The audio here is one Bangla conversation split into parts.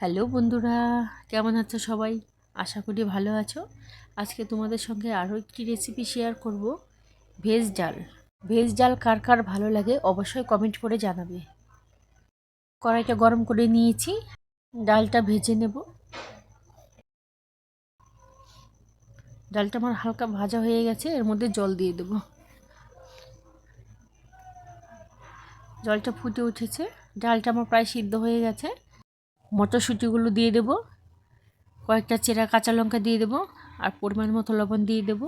হ্যালো বন্ধুরা, কেমন আছো সবাই? আশা করি ভালো আছো। আজকে তোমাদের সঙ্গে আরও একটি রেসিপি শেয়ার করব ভেজ ডাল। ভেজ ডাল কার কার ভালো লাগে অবশ্যই কমেন্ট করে জানাবে। কড়াইটা গরম করে নিয়েছি, ডালটা ভেজে নেব। ডালটা আমার হালকা ভাজা হয়ে গেছে, এর মধ্যে জল দিয়ে দেব। জলটা ফুটে উঠেছে, ডালটা আমার প্রায় সিদ্ধ হয়ে গেছে। মটরশুঁটিগুলো দিয়ে দেব, কয়েকটা চেরা কাঁচা লঙ্কা দিয়ে দেব আর পরিমাণ মতো লবণ দিয়ে দেব,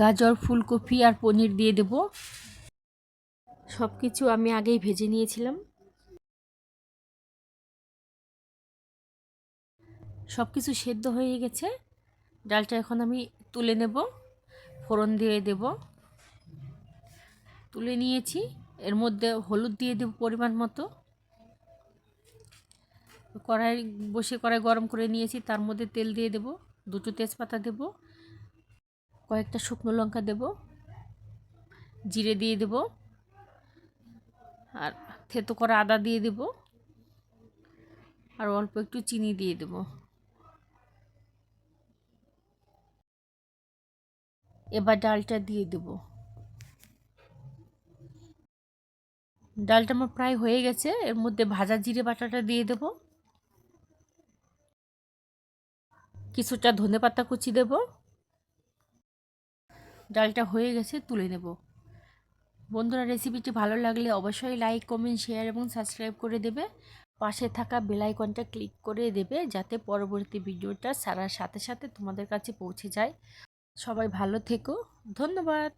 গাজর, ফুলকপি আর পনির দিয়ে দেব। সব কিছু আমি আগেই ভেজে নিয়েছিলাম। সব কিছু সেদ্ধ হয়ে গেছে। ডালটা এখন আমি তুলে নেব, ফোড়ন দিয়ে দেব। তুলে নিয়েছি, এর মধ্যে হলুদ দিয়ে দেব পরিমাণ মতো। কড়াই বসে কড়াই গরম করে নিয়েছি। তার মধ্যে তেল দিয়ে দেব, দুটো তেজপাতা দেব, কয়েকটা শুকনো লঙ্কা দেব, জিরে দিয়ে দেব, আর থেতো করা আদা দিয়ে দেব, আর অল্প একটু চিনি দিয়ে দেব। এবার ডালটা দিয়ে দেব। ডালটা আমার প্রায় হয়ে গেছে, এর মধ্যে ভাজা জিরে বাটাটা দিয়ে দেবো। কিছুটা ধনে পাতা কুচি দেব। ডালটা হয়ে গেছে, তুলে নেব। বন্ধুরা, রেসিপিটি ভালো লাগলে অবশ্যই লাইক, কমেন্ট, শেয়ার এবং সাবস্ক্রাইব করে দেবে। পাশে থাকা বেলাইকনটা ক্লিক করে দেবে, যাতে পরবর্তী ভিডিওটা সারার সাথে সাথে তোমাদের কাছে পৌঁছে যায়। সবাই ভালো থেকো। ধন্যবাদ।